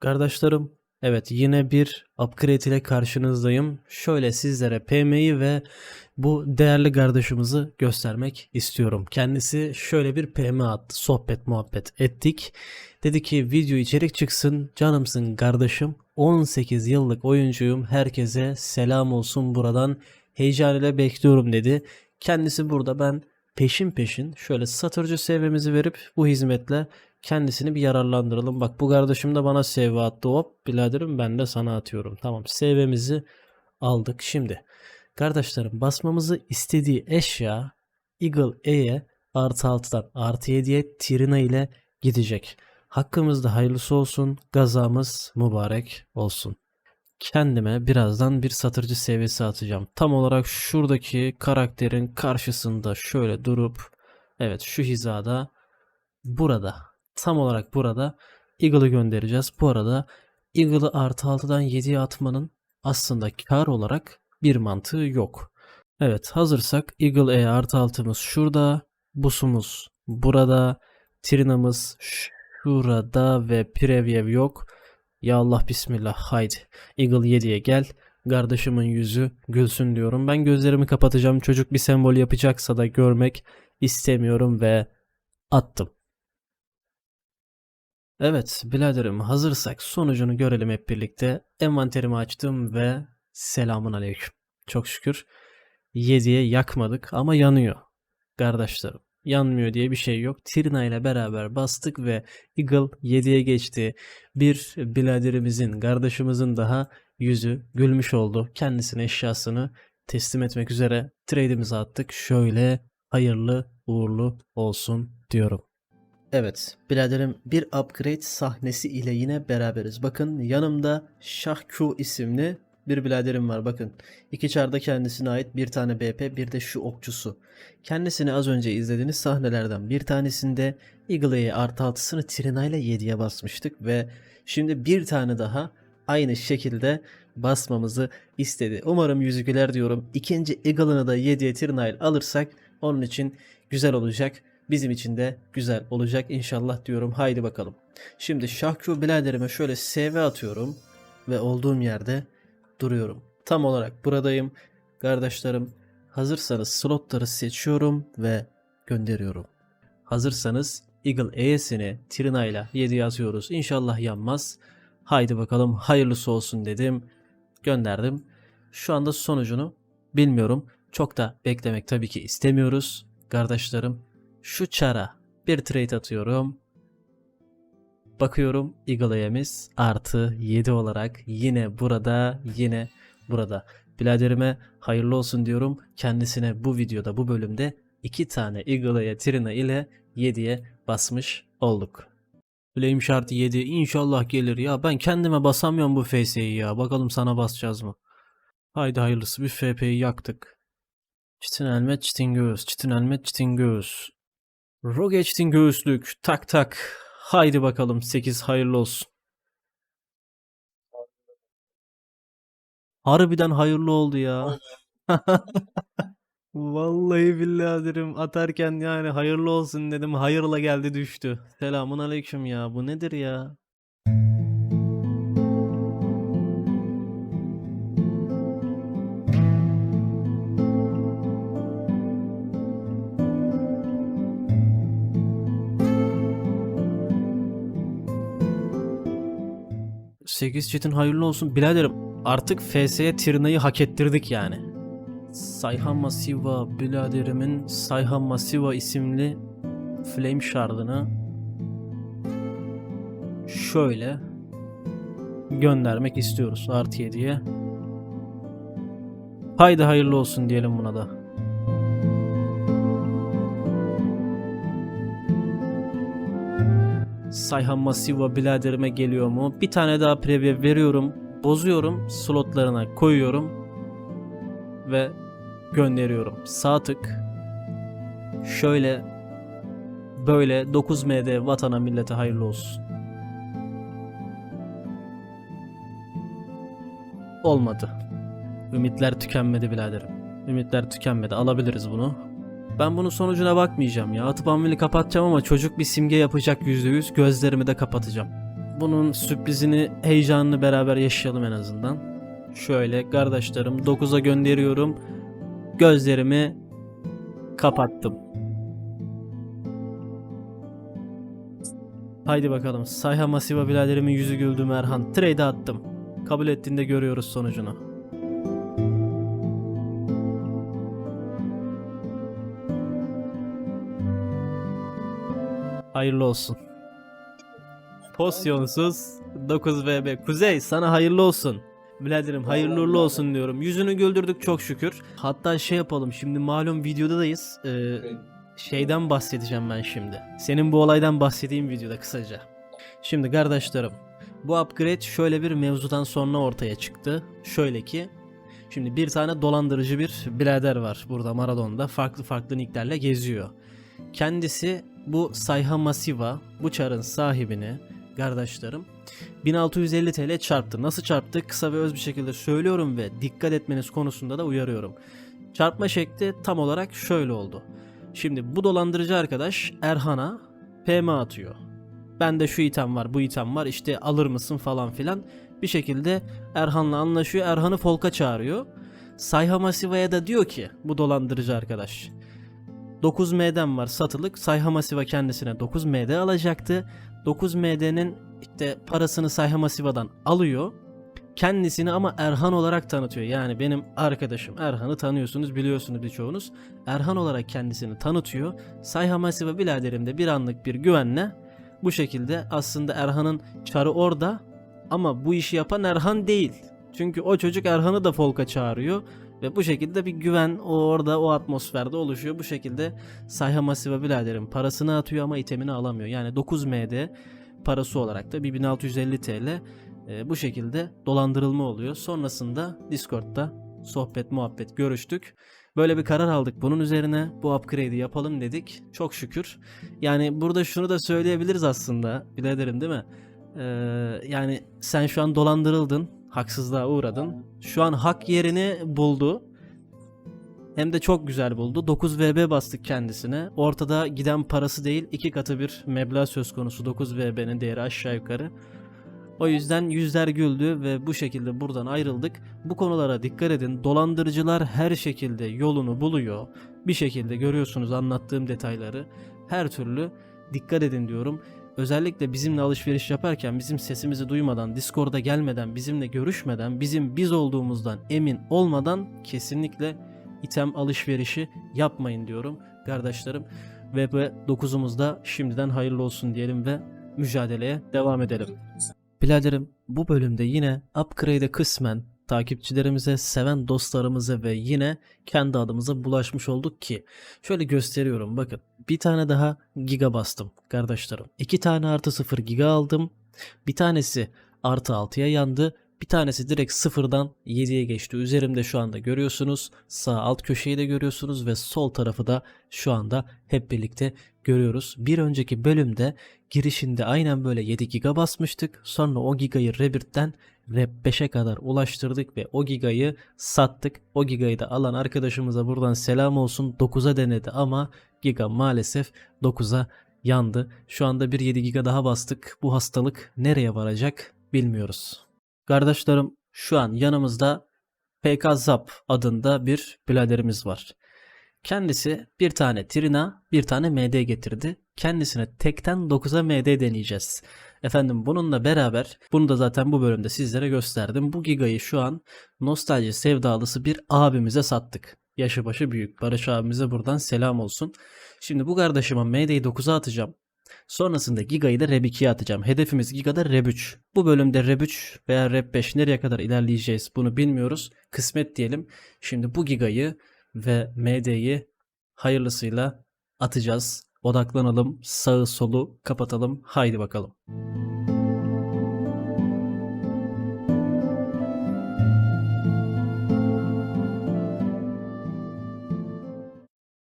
Kardeşlerim, evet yine bir upgrade ile karşınızdayım. Şöyle sizlere PM'yi ve bu değerli kardeşimizi göstermek istiyorum. Kendisi şöyle bir PM attı. Sohbet muhabbet ettik. Dedi ki video içerik çıksın. Canımsın kardeşim. 18 yıllık oyuncuyum. Herkese selam olsun buradan. Heyecan ile bekliyorum dedi. Kendisi burada ben peşin peşin şöyle satırcı sevmemizi verip bu hizmetle kendisini bir yararlandıralım. Bak bu kardeşim de bana CV attı. Hop biraderim ben de sana atıyorum. Tamam CV'mizi aldık. Şimdi kardeşlerim basmamızı istediği eşya Eagle E'ye artı 6'dan artı 7'ye Trina ile gidecek. Hakkımızda hayırlısı olsun. Gazamız mübarek olsun. Kendime birazdan bir satırcı seviyesi atacağım. Tam olarak şuradaki karakterin karşısında şöyle durup evet şu hizada burada tam olarak burada Eagle'ı göndereceğiz. Bu arada Eagle'ı artı 6'dan 7'ye atmanın aslında kar olarak bir mantığı yok. Evet hazırsak Eagle E artı 6'mız şurada. Busumuz burada. Trina'mız şurada ve Preview yok. Ya Allah bismillah haydi. Eagle 7'ye gel. Kardeşimin yüzü gülsün diyorum. Ben gözlerimi kapatacağım. Çocuk bir sembol yapacaksa da görmek istemiyorum ve attım. Evet biraderim hazırsak sonucunu görelim hep birlikte. Envanterimi açtım ve selamun aleyküm. Çok şükür 7'ye yakmadık ama yanıyor. Kardeşlerim yanmıyor diye bir şey yok. Trina ile beraber bastık ve Eagle 7'ye geçti. Bir biraderimizin, kardeşimizin daha yüzü gülmüş oldu. Kendisine eşyasını teslim etmek üzere trade'imizi attık. Şöyle hayırlı uğurlu olsun diyorum. Evet, biraderim bir upgrade sahnesi ile yine beraberiz. Bakın yanımda Şah Q isimli bir biraderim var bakın. İki çarda kendisine ait bir tane BP bir de şu okçusu. Kendisini az önce izlediğiniz sahnelerden bir tanesinde Eagle'ye artı altısını Trina ile 7'ye basmıştık ve şimdi bir tane daha aynı şekilde basmamızı istedi. Umarım yüzü güler diyorum. İkinci Eagle'ını da 7'ye Trina alırsak onun için güzel olacak. Bizim için de güzel olacak inşallah diyorum. Haydi bakalım. Şimdi Şahku biraderime şöyle CV atıyorum ve olduğum yerde duruyorum. Tam olarak buradayım. Kardeşlerim hazırsanız slotları seçiyorum ve gönderiyorum. Hazırsanız Eagle E'sini Trina ile 7'ye atıyoruz. İnşallah yanmaz. Haydi bakalım hayırlısı olsun dedim. Gönderdim. Şu anda sonucunu bilmiyorum. Çok da beklemek tabii ki istemiyoruz. Kardeşlerim şu çara bir trade atıyorum. Bakıyorum Eagle'yemiz artı 7 olarak yine burada yine burada. Biraderime hayırlı olsun diyorum. Kendisine bu videoda bu bölümde 2 tane Eagle'ya Trina ile 7'ye basmış olduk. Flame Shard 7 inşallah gelir ya ben kendime basamıyorum bu FS'yi ya bakalım sana basacağız mı? Haydi hayırlısı bir FP'yi yaktık. Çitin elmet çitin göğüs çitin elmet çitin göğüs. Rogeç'tin göğüslük. Tak tak. Haydi bakalım 8 hayırlı olsun. Harbiden hayırlı oldu ya. Vallahi billahi atarken yani hayırlı olsun dedim. Hayırla geldi düştü. Selamun aleyküm ya. Bu nedir ya? Sekiz çetin hayırlı olsun. Biraderim artık FS'ye Trina'yı hak ettirdik yani. Sayhan Masiva biraderimin Sayhan Masiva isimli Flame Shard'ını şöyle göndermek istiyoruz artı 7'ye. Haydi hayırlı olsun diyelim buna da. Sayhan Masiva biladerime geliyor mu? Bir tane daha preview veriyorum. Bozuyorum. Slotlarına koyuyorum. Ve gönderiyorum. Sağ tık. Şöyle böyle 9MD vatana millete hayırlı olsun. Olmadı. Ümitler tükenmedi biraderim. Ümitler tükenmedi. Alabiliriz bunu. Ben bunun sonucuna bakmayacağım ya. Atıp ameli kapatacağım ama çocuk bir simge yapacak %100. Gözlerimi de kapatacağım. bunun sürprizini, heyecanını beraber yaşayalım en azından. Şöyle kardeşlerim 9'a gönderiyorum. Gözlerimi kapattım. Haydi bakalım. Sayha Masiva biraderimin yüzü güldü Merhan. Trade attım. Kabul ettiğinde görüyoruz sonucunu. Hayırlı olsun. Posyonsuz 9 VB. Kuzey sana hayırlı olsun. Biraderim hayırlı uğurlu olsun diyorum. Yüzünü güldürdük çok şükür. Hatta şey yapalım şimdi malum videodayız. Ee, şeyden bahsedeceğim ben şimdi. Senin bu olaydan bahsedeyim videoda kısaca. Şimdi kardeşlerim bu upgrade şöyle bir mevzudan sonra ortaya çıktı. Şöyle ki şimdi bir tane dolandırıcı bir birader var burada Maradon'da farklı farklı nicklerle geziyor. Kendisi bu Sayha Masiva bu çarın sahibini kardeşlerim 1650 TL çarptı. Nasıl çarptı? Kısa ve öz bir şekilde söylüyorum ve dikkat etmeniz konusunda da uyarıyorum. Çarpma şekli tam olarak şöyle oldu. Şimdi bu dolandırıcı arkadaş Erhan'a PM atıyor. Bende şu item var, bu item var, işte alır mısın falan filan. Bir şekilde Erhan'la anlaşıyor. Erhan'ı Folk'a çağırıyor. Sayha Masiva'ya da diyor ki bu dolandırıcı arkadaş. 9M'den var satılık. Sayha Masiva kendisine 9M'de alacaktı. 9MD'nin işte parasını Sayha Masiva'dan alıyor. Kendisini ama Erhan olarak tanıtıyor. Yani benim arkadaşım Erhan'ı tanıyorsunuz biliyorsunuz birçoğunuz. Erhan olarak kendisini tanıtıyor. Sayha Masiva biraderim de bir anlık bir güvenle bu şekilde aslında Erhan'ın çarı orada ama bu işi yapan Erhan değil. Çünkü o çocuk Erhan'ı da Folk'a çağırıyor ve bu şekilde bir güven o orada o atmosferde oluşuyor. Bu şekilde Sayha Masiva biraderim parasını atıyor ama itemini alamıyor. Yani 9M'de parası olarak da bir 1650 TL e, bu şekilde dolandırılma oluyor. Sonrasında Discord'da sohbet muhabbet görüştük. Böyle bir karar aldık bunun üzerine bu upgrade'i yapalım dedik. Çok şükür. Yani burada şunu da söyleyebiliriz aslında biraderim değil mi? Ee, yani sen şu an dolandırıldın. Haksızlığa uğradın. Şu an hak yerini buldu. Hem de çok güzel buldu. 9 VB bastık kendisine. Ortada giden parası değil iki katı bir meblağ söz konusu. 9 VB'nin değeri aşağı yukarı. O yüzden yüzler güldü ve bu şekilde buradan ayrıldık. Bu konulara dikkat edin. Dolandırıcılar her şekilde yolunu buluyor. Bir şekilde görüyorsunuz anlattığım detayları. Her türlü dikkat edin diyorum. Özellikle bizimle alışveriş yaparken bizim sesimizi duymadan, Discord'a gelmeden, bizimle görüşmeden, bizim biz olduğumuzdan emin olmadan kesinlikle item alışverişi yapmayın diyorum kardeşlerim. Ve bu 9'umuzda şimdiden hayırlı olsun diyelim ve mücadeleye devam edelim. Biladerim bu bölümde yine upgrade'e kısmen takipçilerimize, seven dostlarımıza ve yine kendi adımıza bulaşmış olduk ki şöyle gösteriyorum bakın bir tane daha giga bastım kardeşlerim. İki tane artı sıfır giga aldım. Bir tanesi artı 6'ya yandı. Bir tanesi direkt sıfırdan 7'ye geçti. Üzerimde şu anda görüyorsunuz. Sağ alt köşeyi de görüyorsunuz ve sol tarafı da şu anda hep birlikte görüyoruz. Bir önceki bölümde girişinde aynen böyle 7 giga basmıştık. Sonra o gigayı Rebirth'ten Rep 5'e kadar ulaştırdık ve o gigayı sattık. O gigayı da alan arkadaşımıza buradan selam olsun 9'a denedi ama giga maalesef 9'a yandı. Şu anda bir 7 giga daha bastık. Bu hastalık nereye varacak bilmiyoruz. Kardeşlerim şu an yanımızda PK Zap adında bir biraderimiz var. Kendisi bir tane Trina, bir tane MD getirdi. Kendisine tekten 9'a MD deneyeceğiz. Efendim bununla beraber, bunu da zaten bu bölümde sizlere gösterdim. Bu gigayı şu an nostalji sevdalısı bir abimize sattık. Yaşı başı büyük. Barış abimize buradan selam olsun. Şimdi bu kardeşime MD'yi 9'a atacağım. Sonrasında Giga'yı da Reb 2'ye atacağım. Hedefimiz Giga'da Reb 3. Bu bölümde Reb 3 veya Reb 5 nereye kadar ilerleyeceğiz bunu bilmiyoruz. Kısmet diyelim. Şimdi bu Giga'yı ve MD'yi hayırlısıyla atacağız. Odaklanalım. Sağı solu kapatalım. Haydi bakalım.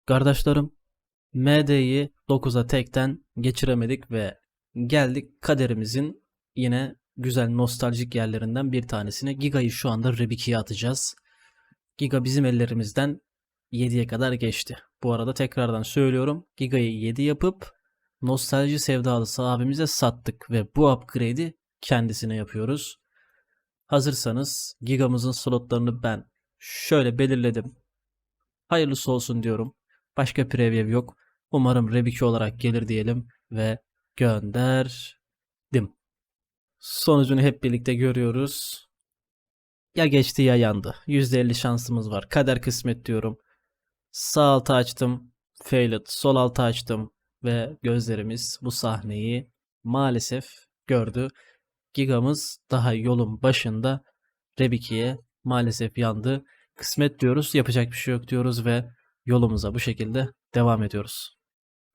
Kardeşlerim MD'yi 9'a tekten geçiremedik ve geldik kaderimizin yine güzel nostaljik yerlerinden bir tanesine. Giga'yı şu anda Reb 2'ye atacağız. Giga bizim ellerimizden 7'ye kadar geçti. Bu arada tekrardan söylüyorum. Giga'yı 7 yapıp nostalji sevdalısı abimize sattık ve bu upgrade'i kendisine yapıyoruz. Hazırsanız gigamızın slotlarını ben şöyle belirledim. Hayırlısı olsun diyorum. Başka preview yok. Umarım Rebiki olarak gelir diyelim ve gönderdim. Sonucunu hep birlikte görüyoruz. Ya geçti ya yandı. %50 şansımız var. Kader kısmet diyorum. Sağ altı açtım. Failed. Sol altı açtım. Ve gözlerimiz bu sahneyi maalesef gördü. Gigamız daha yolun başında. Rebiki'ye maalesef yandı. Kısmet diyoruz. Yapacak bir şey yok diyoruz ve yolumuza bu şekilde devam ediyoruz.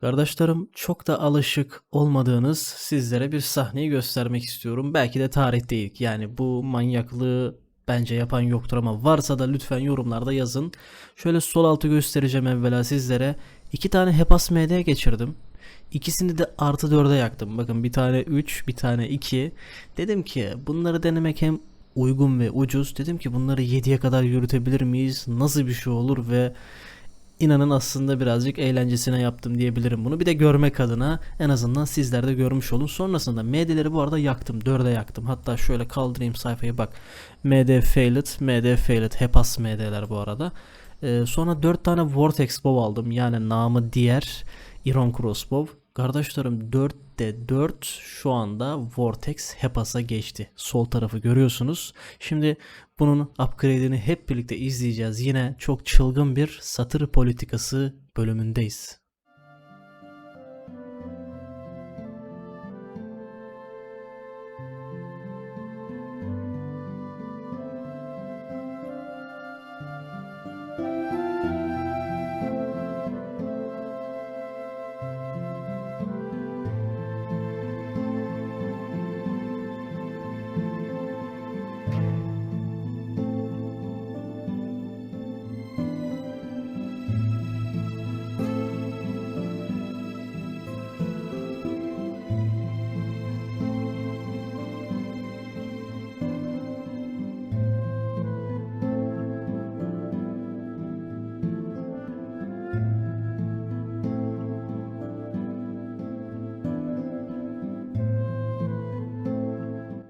Kardeşlerim çok da alışık olmadığınız sizlere bir sahneyi göstermek istiyorum. Belki de tarih değil. Yani bu manyaklığı bence yapan yoktur ama varsa da lütfen yorumlarda yazın. Şöyle sol altı göstereceğim evvela sizlere. İki tane Hepas MD geçirdim. İkisini de artı 4'e yaktım. Bakın bir tane 3, bir tane 2. Dedim ki bunları denemek hem uygun ve ucuz. Dedim ki bunları 7'ye kadar yürütebilir miyiz? Nasıl bir şey olur ve inanın aslında birazcık eğlencesine yaptım diyebilirim bunu. Bir de görmek adına en azından sizler de görmüş olun. Sonrasında MD'leri bu arada yaktım. 4'e yaktım. Hatta şöyle kaldırayım sayfayı bak. MD Failed, MD Failed, Hepas MD'ler bu arada. Ee, sonra 4 tane Vortex Bow aldım. Yani namı diğer Iron Crossbow. Kardeşlerim 4'te 4 şu anda Vortex Hepas'a geçti. Sol tarafı görüyorsunuz. Şimdi bunun upgrade'ini hep birlikte izleyeceğiz. Yine çok çılgın bir satır politikası bölümündeyiz.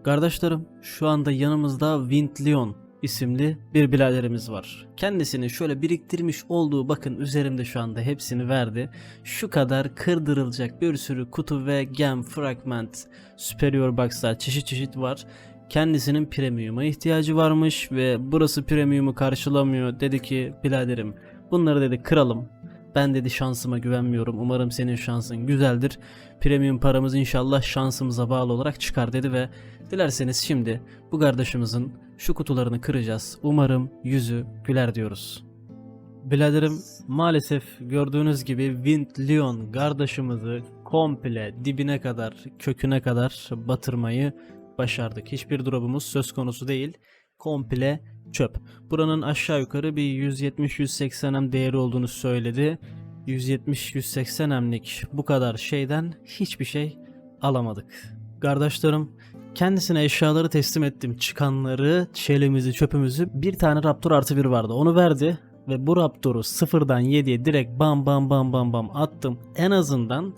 Kardeşlerim şu anda yanımızda Wind Leon isimli bir biraderimiz var. Kendisini şöyle biriktirmiş olduğu bakın üzerimde şu anda hepsini verdi. Şu kadar kırdırılacak bir sürü kutu ve gem, fragment, superior box'lar çeşit çeşit var. Kendisinin premium'a ihtiyacı varmış ve burası premium'u karşılamıyor. Dedi ki biraderim bunları dedi kıralım. Ben dedi şansıma güvenmiyorum. Umarım senin şansın güzeldir. Premium paramız inşallah şansımıza bağlı olarak çıkar dedi ve dilerseniz şimdi bu kardeşimizin şu kutularını kıracağız. Umarım yüzü güler diyoruz. Biladerim maalesef gördüğünüz gibi Wind Leon kardeşimizi komple dibine kadar köküne kadar batırmayı başardık. Hiçbir drop'umuz söz konusu değil. Komple çöp. Buranın aşağı yukarı bir 170-180 M değeri olduğunu söyledi. 170-180 M'lik bu kadar şeyden hiçbir şey alamadık. Kardeşlerim kendisine eşyaları teslim ettim. Çıkanları, çelimizi, çöpümüzü bir tane Raptor artı bir vardı. Onu verdi ve bu Raptor'u sıfırdan 7'ye direkt bam bam bam bam bam attım. En azından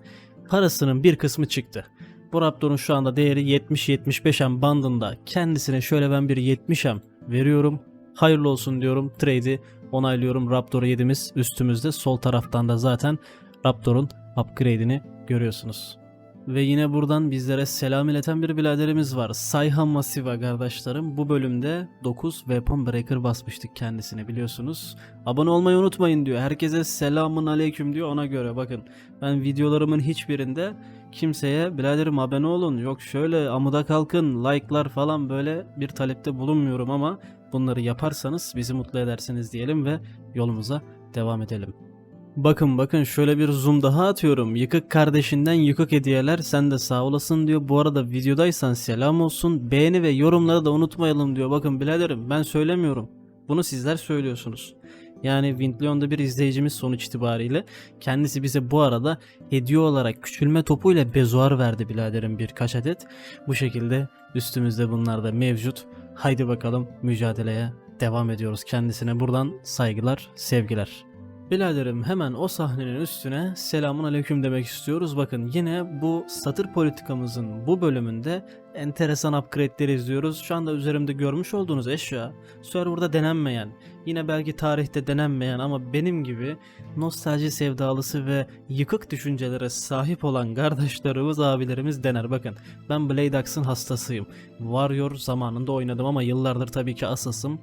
parasının bir kısmı çıktı. Bu Raptor'un şu anda değeri 70-75 M bandında. Kendisine şöyle ben bir 70 M veriyorum. Hayırlı olsun diyorum. Trade'i onaylıyorum. Raptor 7'miz üstümüzde. Sol taraftan da zaten Raptor'un upgrade'ini görüyorsunuz. Ve yine buradan bizlere selam ileten bir biraderimiz var. Sayhan Masiva kardeşlerim. Bu bölümde 9 Weapon Breaker basmıştık kendisine biliyorsunuz. Abone olmayı unutmayın diyor. Herkese selamun aleyküm diyor ona göre. Bakın ben videolarımın hiçbirinde kimseye biraderim abone olun yok şöyle amuda kalkın like'lar falan böyle bir talepte bulunmuyorum ama bunları yaparsanız bizi mutlu edersiniz diyelim ve yolumuza devam edelim. Bakın bakın şöyle bir zoom daha atıyorum. Yıkık kardeşinden yıkık hediyeler sen de sağ olasın diyor. Bu arada videodaysan selam olsun. Beğeni ve yorumları da unutmayalım diyor. Bakın biraderim ben söylemiyorum. Bunu sizler söylüyorsunuz. Yani Windleon'da bir izleyicimiz sonuç itibariyle kendisi bize bu arada hediye olarak küçülme topuyla bezuar verdi biraderim birkaç adet. Bu şekilde üstümüzde bunlar da mevcut. Haydi bakalım mücadeleye devam ediyoruz. Kendisine buradan saygılar, sevgiler. Biladerim hemen o sahnenin üstüne selamun aleyküm demek istiyoruz. Bakın yine bu satır politikamızın bu bölümünde enteresan upgrade'leri izliyoruz. Şu anda üzerimde görmüş olduğunuz eşya serverda denenmeyen, yine belki tarihte denenmeyen ama benim gibi nostalji sevdalısı ve yıkık düşüncelere sahip olan kardeşlerimiz, abilerimiz dener. Bakın ben Blade Axe'ın hastasıyım. Warrior zamanında oynadım ama yıllardır tabii ki asasım.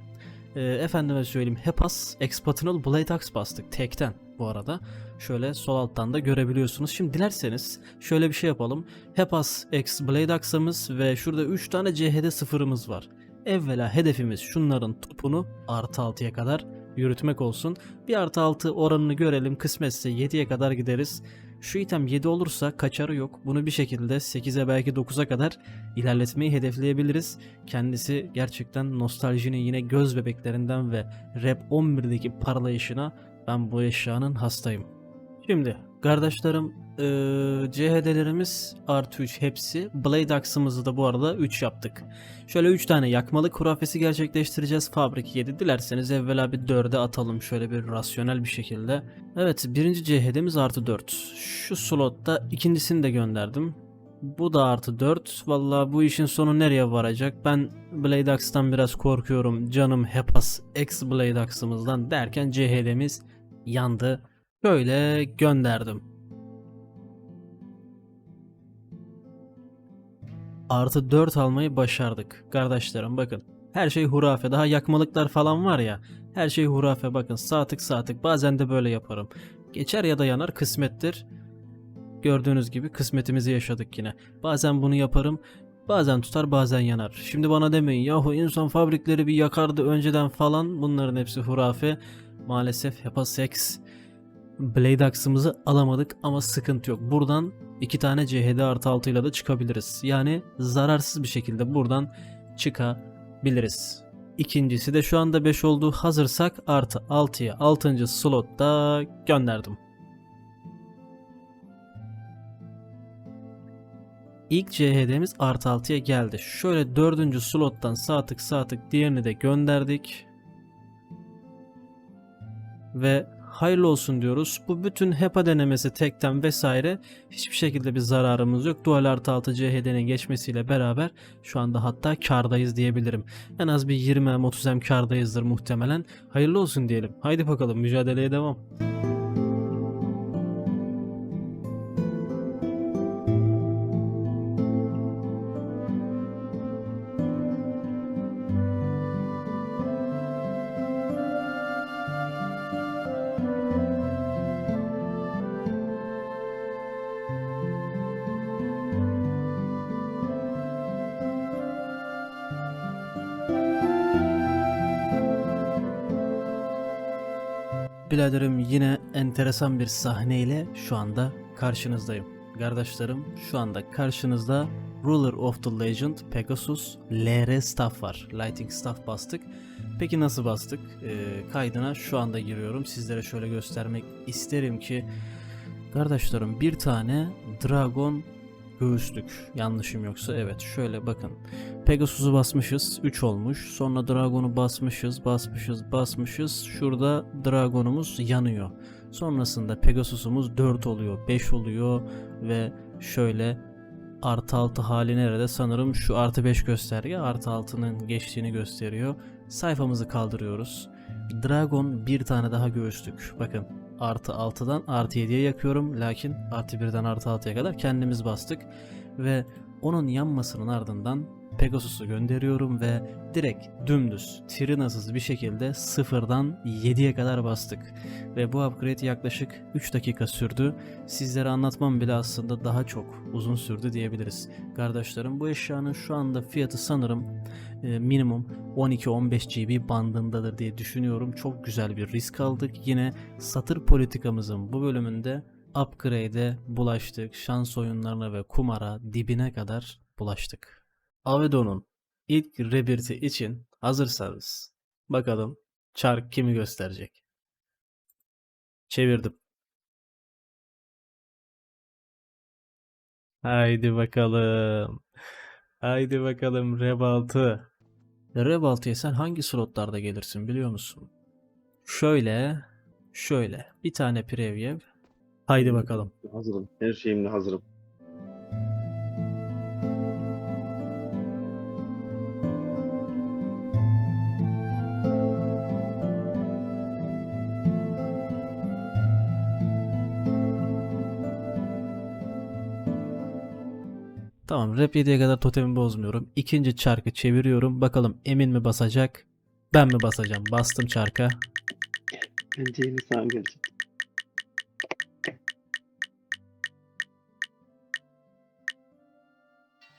Ee, efendime söyleyeyim Hepas Expatinal Blade Axe bastık tekten bu arada. Şöyle sol alttan da görebiliyorsunuz. Şimdi dilerseniz şöyle bir şey yapalım. Hepas X Blade Axe'ımız ve şurada 3 tane CHD sıfırımız var. Evvela hedefimiz şunların topunu artı 6'ya kadar yürütmek olsun. Bir artı 6 oranını görelim. Kısmetse 7'ye kadar gideriz. Şu item 7 olursa kaçarı yok. Bunu bir şekilde 8'e belki 9'a kadar ilerletmeyi hedefleyebiliriz. Kendisi gerçekten nostaljinin yine göz bebeklerinden ve Rap 11'deki parlayışına ben bu eşyanın hastayım. Şimdi kardeşlerim eee CHD'lerimiz artı 3 hepsi. Blade Axe'ımızı da bu arada 3 yaptık. Şöyle 3 tane yakmalık kurafesi gerçekleştireceğiz. Fabrik 7 dilerseniz evvela bir 4'e atalım şöyle bir rasyonel bir şekilde. Evet birinci CHD'miz artı 4. Şu slotta ikincisini de gönderdim. Bu da artı 4. Vallahi bu işin sonu nereye varacak? Ben Blade Axe'tan biraz korkuyorum. Canım Hepas X Blade Axe'ımızdan derken CHD'miz yandı. Böyle gönderdim. Artı 4 almayı başardık. Kardeşlerim bakın. Her şey hurafe. Daha yakmalıklar falan var ya. Her şey hurafe bakın. Saatlik saatlik. Bazen de böyle yaparım. Geçer ya da yanar kısmettir. Gördüğünüz gibi kısmetimizi yaşadık yine. Bazen bunu yaparım. Bazen tutar bazen yanar. Şimdi bana demeyin yahu insan fabrikleri bir yakardı önceden falan. Bunların hepsi hurafe. Maalesef Hepasex Blade Axe'ımızı alamadık ama sıkıntı yok. Buradan iki tane CHD artı 6 ile de çıkabiliriz. Yani zararsız bir şekilde buradan çıkabiliriz. İkincisi de şu anda 5 olduğu hazırsak artı 6'ya 6. slotta gönderdim. İlk CHD'miz artı 6'ya geldi. Şöyle dördüncü slottan sağ tık sağ tık diğerini de gönderdik. Ve hayırlı olsun diyoruz. Bu bütün HEPA denemesi tekten vesaire hiçbir şekilde bir zararımız yok. Dual artı 6 CHD'nin geçmesiyle beraber şu anda hatta kardayız diyebilirim. En az bir 20 30 M kardayızdır muhtemelen. Hayırlı olsun diyelim. Haydi bakalım mücadeleye devam. Biraderim yine enteresan bir sahneyle şu anda karşınızdayım. Kardeşlerim şu anda karşınızda Ruler of the Legend Pegasus LR Staff var. Lighting Staff bastık. Peki nasıl bastık? Ee, kaydına şu anda giriyorum. Sizlere şöyle göstermek isterim ki Kardeşlerim bir tane Dragon göğüslük. Yanlışım yoksa evet şöyle bakın. Pegasus'u basmışız 3 olmuş. Sonra Dragon'u basmışız basmışız basmışız. Şurada Dragon'umuz yanıyor. Sonrasında Pegasus'umuz 4 oluyor 5 oluyor ve şöyle artı 6 hali nerede? Sanırım şu artı 5 gösterge artı 6'nın geçtiğini gösteriyor. Sayfamızı kaldırıyoruz. Dragon bir tane daha göğüslük. Bakın artı 6'dan artı 7'ye yakıyorum. Lakin artı 1'den artı 6'ya kadar kendimiz bastık. Ve onun yanmasının ardından Pegasus'u gönderiyorum ve direkt dümdüz tirinasız bir şekilde sıfırdan 7'ye kadar bastık. Ve bu upgrade yaklaşık 3 dakika sürdü. Sizlere anlatmam bile aslında daha çok uzun sürdü diyebiliriz. Kardeşlerim bu eşyanın şu anda fiyatı sanırım e, minimum 12-15 GB bandındadır diye düşünüyorum. Çok güzel bir risk aldık. Yine satır politikamızın bu bölümünde upgrade'e bulaştık. Şans oyunlarına ve kumara dibine kadar bulaştık. Avedon'un ilk rebirthi için hazırsanız bakalım çark kimi gösterecek. Çevirdim. Haydi bakalım. Haydi bakalım Rev 6. Rev 6'ya sen hangi slotlarda gelirsin biliyor musun? Şöyle, şöyle. Bir tane preview. Haydi bakalım. Hazırım. Her şeyimle hazırım. Tamam rap 7'ye kadar totemi bozmuyorum. İkinci çarkı çeviriyorum. Bakalım Emin mi basacak? Ben mi basacağım? Bastım çarka. Bence yeni sağ gelecek.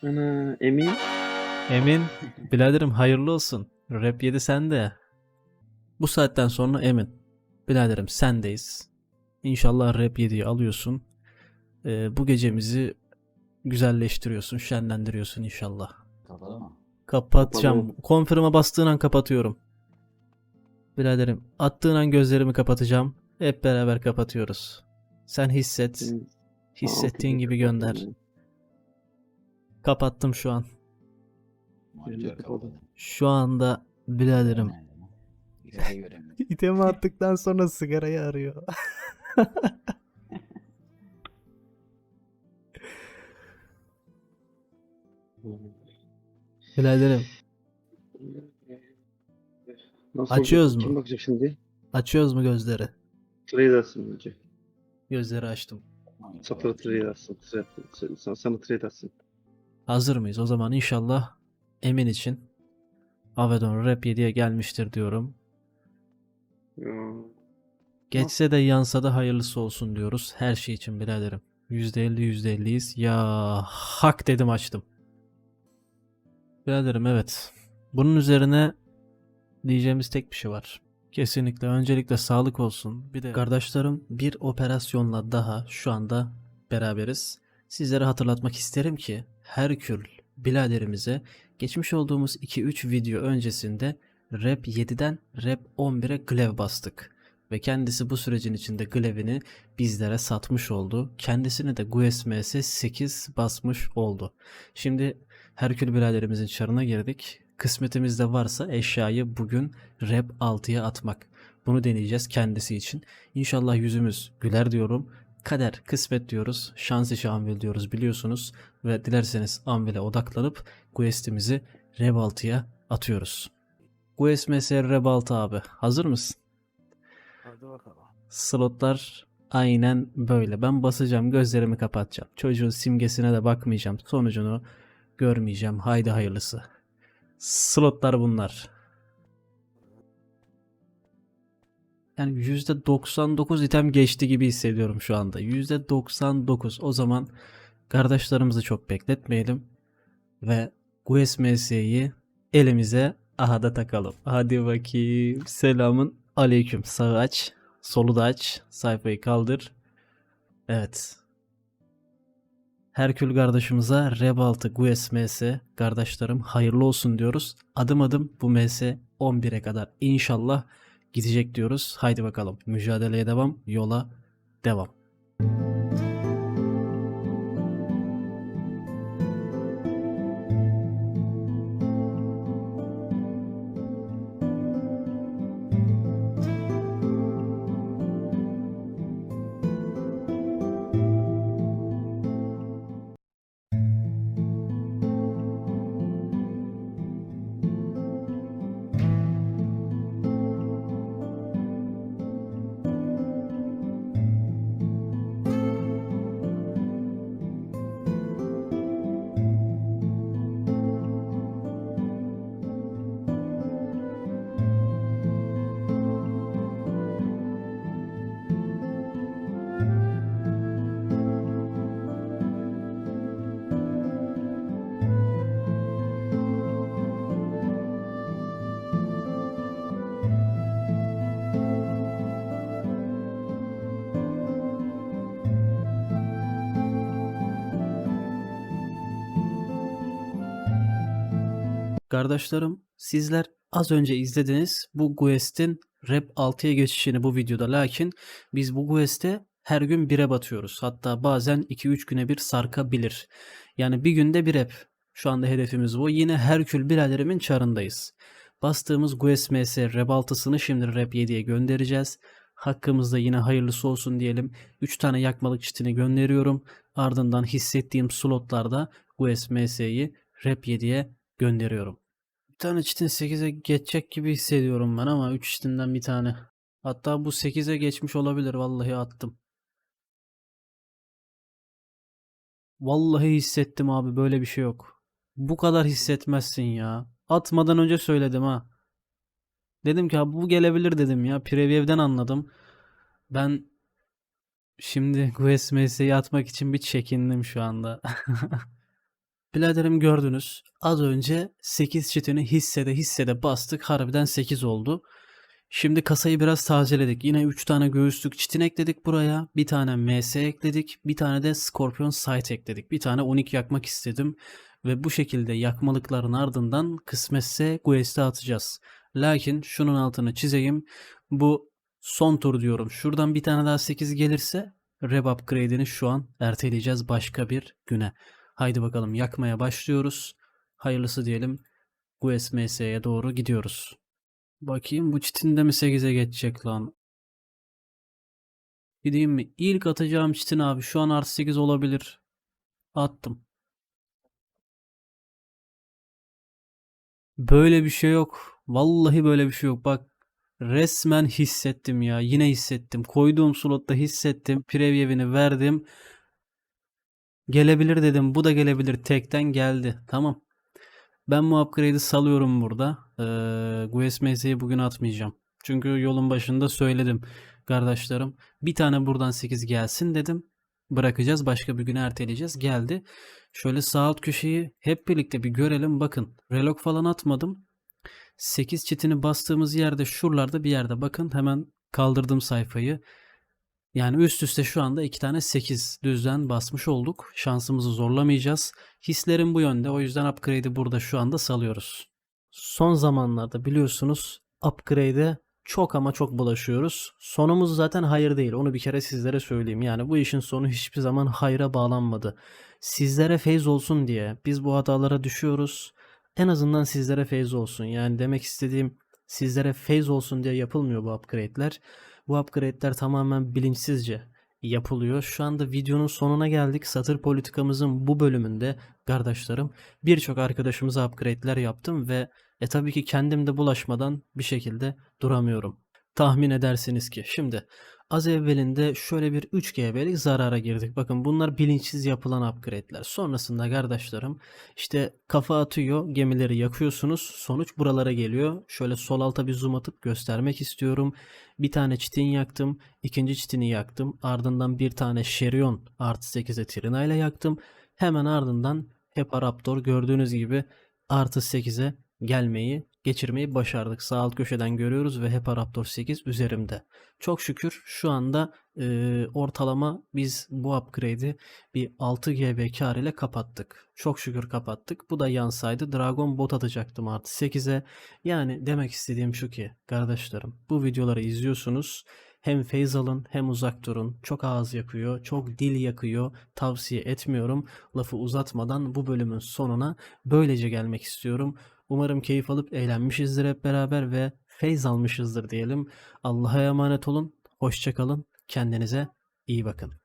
Ana Emin. Emin, biraderim hayırlı olsun. Rap 7 sende. Bu saatten sonra Emin. Biraderim sendeyiz. İnşallah Rap 7'yi alıyorsun. Ee, bu gecemizi güzelleştiriyorsun, şenlendiriyorsun inşallah. Kapalı mı? Kapatacağım. Kapalı. Confirm'a bastığın an kapatıyorum. Biraderim attığın an gözlerimi kapatacağım. Hep beraber kapatıyoruz. Sen hisset. Hissettiğin gibi gönder. Kapattım şu an. Şu anda biraderim. İtemi attıktan sonra sigarayı arıyor. Biraderim Nasıl Açıyoruz olacak? mu? Kim bakacak şimdi? açıyoruz mu gözleri? Trade atsın önce. Gözleri açtım. Sapırı trade atsın. Trade, sana, sana trade atsın. Hazır mıyız? O zaman inşallah Emin için Avedon Rap 7'ye gelmiştir diyorum. Ya, Geçse de yansa da hayırlısı olsun diyoruz. Her şey için biraderim. %50 %50'yiz. Ya hak dedim açtım. Biraderim evet. Bunun üzerine diyeceğimiz tek bir şey var. Kesinlikle öncelikle sağlık olsun. Bir de kardeşlerim bir operasyonla daha şu anda beraberiz. Sizlere hatırlatmak isterim ki Herkül biraderimize geçmiş olduğumuz 2-3 video öncesinde Rap 7'den Rap 11'e glev bastık. Ve kendisi bu sürecin içinde glevini bizlere satmış oldu. Kendisine de GUSMS 8 basmış oldu. Şimdi Herkül biraderimizin çarına girdik. Kısmetimizde varsa eşyayı bugün Rap 6'ya atmak. Bunu deneyeceğiz kendisi için. İnşallah yüzümüz güler diyorum. Kader, kısmet diyoruz. Şans işi anvil diyoruz biliyorsunuz. Ve dilerseniz anvile odaklanıp questimizi Rap 6'ya atıyoruz. QSMS Rap 6 abi. Hazır mısın? Hadi bakalım. Slotlar aynen böyle. Ben basacağım, gözlerimi kapatacağım. Çocuğun simgesine de bakmayacağım. Sonucunu görmeyeceğim. Haydi hayırlısı. Slotlar bunlar. Yani %99 item geçti gibi hissediyorum şu anda. %99. O zaman kardeşlerimizi çok bekletmeyelim. Ve QSMS'yi elimize ahada takalım. Hadi bakayım. Selamın aleyküm. Sağı aç. Solu da aç. Sayfayı kaldır. Evet. Herkül kardeşimize Rebaltı GUES MS kardeşlerim hayırlı olsun diyoruz. Adım adım bu MS 11'e kadar inşallah gidecek diyoruz. Haydi bakalım mücadeleye devam, yola devam. Kardeşlerim sizler az önce izlediniz bu Quest'in Rap 6'ya geçişini bu videoda lakin biz bu Quest'e her gün 1'e batıyoruz. Hatta bazen 2-3 güne bir sarkabilir. Yani bir günde bir rap. Şu anda hedefimiz bu. Yine Herkül biraderimin çarındayız. Bastığımız Quest MS Rap 6'sını şimdi Rap 7'ye göndereceğiz. Hakkımızda yine hayırlısı olsun diyelim. 3 tane yakmalık çitini gönderiyorum. Ardından hissettiğim slotlarda Quest MS'yi Rap 7'ye gönderiyorum. Bir tane çitin 8'e geçecek gibi hissediyorum ben ama 3 çitinden bir tane. Hatta bu 8'e geçmiş olabilir vallahi attım. Vallahi hissettim abi böyle bir şey yok. Bu kadar hissetmezsin ya. Atmadan önce söyledim ha. Dedim ki abi bu gelebilir dedim ya. Preview'den anladım. Ben şimdi Quest MS'yi atmak için bir çekindim şu anda. Biraderim gördünüz. Az önce 8 çitini hissede hissede bastık. Harbiden 8 oldu. Şimdi kasayı biraz tazeledik. Yine 3 tane göğüslük çitin ekledik buraya. Bir tane MS ekledik. Bir tane de Scorpion Sight ekledik. Bir tane Unik yakmak istedim. Ve bu şekilde yakmalıkların ardından kısmetse Quest'e atacağız. Lakin şunun altını çizeyim. Bu son tur diyorum. Şuradan bir tane daha 8 gelirse Rev upgrade'ini şu an erteleyeceğiz başka bir güne. Haydi bakalım yakmaya başlıyoruz. Hayırlısı diyelim. Quest MS'ye doğru gidiyoruz. Bakayım bu çitin mi 8'e geçecek lan? Gideyim mi? İlk atacağım çitin abi şu an artı 8 olabilir. Attım. Böyle bir şey yok. Vallahi böyle bir şey yok. Bak resmen hissettim ya. Yine hissettim. Koyduğum slotta hissettim. Preview'ini verdim. Gelebilir dedim. Bu da gelebilir. Tekten geldi. Tamam. Ben bu upgrade'i salıyorum burada. Ee, GUSMS'yi bugün atmayacağım. Çünkü yolun başında söyledim kardeşlerim. Bir tane buradan 8 gelsin dedim. Bırakacağız. Başka bir güne erteleyeceğiz. Geldi. Şöyle sağ alt köşeyi hep birlikte bir görelim. Bakın. Relog falan atmadım. 8 çitini bastığımız yerde şuralarda bir yerde bakın. Hemen kaldırdım sayfayı. Yani üst üste şu anda iki tane 8 düzden basmış olduk. Şansımızı zorlamayacağız. Hislerim bu yönde. O yüzden upgrade'i burada şu anda salıyoruz. Son zamanlarda biliyorsunuz upgrade'e çok ama çok bulaşıyoruz. Sonumuz zaten hayır değil. Onu bir kere sizlere söyleyeyim. Yani bu işin sonu hiçbir zaman hayra bağlanmadı. Sizlere feyz olsun diye biz bu hatalara düşüyoruz. En azından sizlere feyz olsun. Yani demek istediğim sizlere feyz olsun diye yapılmıyor bu upgrade'ler. Bu upgrade'ler tamamen bilinçsizce yapılıyor. Şu anda videonun sonuna geldik. Satır politikamızın bu bölümünde kardeşlerim birçok arkadaşımıza upgrade'ler yaptım ve e tabii ki kendim de bulaşmadan bir şekilde duramıyorum. Tahmin edersiniz ki şimdi az evvelinde şöyle bir 3 GB'lik zarara girdik. Bakın bunlar bilinçsiz yapılan upgrade'ler. Sonrasında kardeşlerim işte kafa atıyor gemileri yakıyorsunuz. Sonuç buralara geliyor. Şöyle sol alta bir zoom atıp göstermek istiyorum. Bir tane çitin yaktım. ikinci çitini yaktım. Ardından bir tane Şerion artı 8'e Trina ile yaktım. Hemen ardından Hepa Raptor gördüğünüz gibi artı 8'e gelmeyi geçirmeyi başardık. Sağ alt köşeden görüyoruz ve Hepa Raptor 8 üzerimde. Çok şükür şu anda e, ortalama biz bu upgrade'i bir 6 GB kar ile kapattık. Çok şükür kapattık. Bu da yansaydı Dragon bot atacaktım artı 8'e. Yani demek istediğim şu ki kardeşlerim bu videoları izliyorsunuz. Hem feyz alın hem uzak durun. Çok ağız yakıyor, çok dil yakıyor. Tavsiye etmiyorum. Lafı uzatmadan bu bölümün sonuna böylece gelmek istiyorum. Umarım keyif alıp eğlenmişizdir hep beraber ve feyz almışızdır diyelim. Allah'a emanet olun. Hoşçakalın. Kendinize iyi bakın.